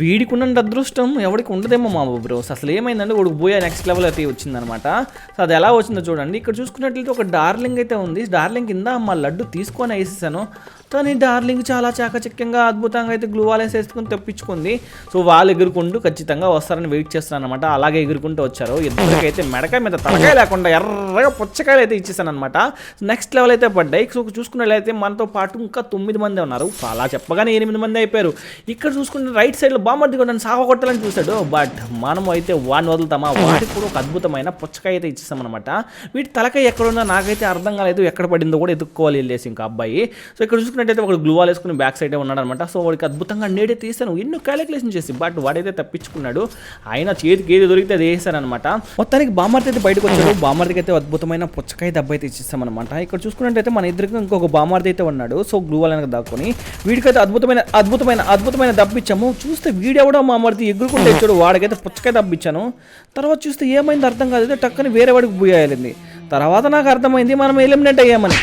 వీడికి ఉన్నంత అదృష్టం ఎవరికి ఉండదేమో మా బ్రోస్ అసలు ఏమైందంటే వాడికి పోయా నెక్స్ట్ లెవెల్ అయితే వచ్చిందనమాట సో అది ఎలా వచ్చిందో చూడండి. ఇక్కడ చూసుకున్నట్లయితే ఒక డార్లింగ్ అయితే ఉంది. డార్లింగ్ కింద మా లడ్డు తీసుకొని వేసేసాను. కానీ డార్లింగ్ చాలా చాకచక్యంగా అద్భుతంగా అయితే గ్లూ వాల్ వేసుకొని తెప్పించుకుంది. సో వాళ్ళు ఎగురుకుంటూ ఖచ్చితంగా వస్తారని వెయిట్ చేస్తున్నాను అనమాట అలాగే ఎగురుకుంటూ వచ్చారు. ఇద్దరికైతే మెడకాయ మీద తలకాయ లేకుండా ఎర్రగా పుచ్చకాయలు అయితే ఇచ్చేసాను అనమాట నెక్స్ట్ లెవెల్ అయితే పడ్డాయి. సో చూసుకున్నట్లయితే మనతో పాటు ఇంకా తొమ్మిది మంది ఉన్నారు. అలా చెప్పగానే ఎనిమిది మంది అయిపోయారు. ఇక్కడ చూసుకుంటే రైట్ సైడ్లో బామ్మర్ది కూడా నన్ను సాగ కొట్టాలని చూశాడు. బట్ మనం అయితే వాడిని వదులుతామా? వాటికి కూడా ఒక అద్భుతమైన పుచ్చకాయ అయితే ఇచ్చేసాం అనమాట వీటి తలకాయ ఎక్కడుందో నాకైతే అర్థం కాలేదు. ఎక్కడ పడిందో కూడా ఎదుక్కోవాలి వెళ్ళేసి ఇంకా అబ్బాయి. సో ఇక్కడ చూసుకున్నట్టయితే ఒకడు గ్లూవాల్ వేసుకుని బ్యాక్ సైడ్ ఉన్నాడు అనమాట సో వాడికి అద్భుతంగా నేడే తీసాను ఎన్నో క్యాలిక్యులేషన్ చేసి బట్ వాడైతే తప్పించుకున్నాడు. ఆయన చేతికి ఏది దొరికితే అది వేసారనమాట మొత్తానికి బామర్ది అయితే బయటకు వచ్చాడు. బామర్దికి అయితే అద్భుతమైన పుచ్చకాయ దెబ్బ అయితే ఇచ్చేస్తామన్నమాట ఇక్కడ చూసుకున్నట్టయితే మన ఇద్దరికి ఇంకొక బామర్ది అయితే ఉన్నాడు. సో గ్లూవాల్ అనేది దాక్కుని వీడికైతే అద్భుతమైన అద్భుతమైన అద్భుతమైన దెబ్బ ఇచ్చాము. చూస్తే వీడెవడో మా మరిది ఎగురుకుంటే ఇచ్చాడు వాడికైతే పుచ్చకాయ దెబ్బ ఇచ్చాను తర్వాత చూస్తే ఏమైంది అర్థం కాదు అయితే టక్కని వేరే వాడికి పోయాలింది తర్వాత నాకు అర్థమైంది మనం ఎలిమినేట్ అయ్యామని.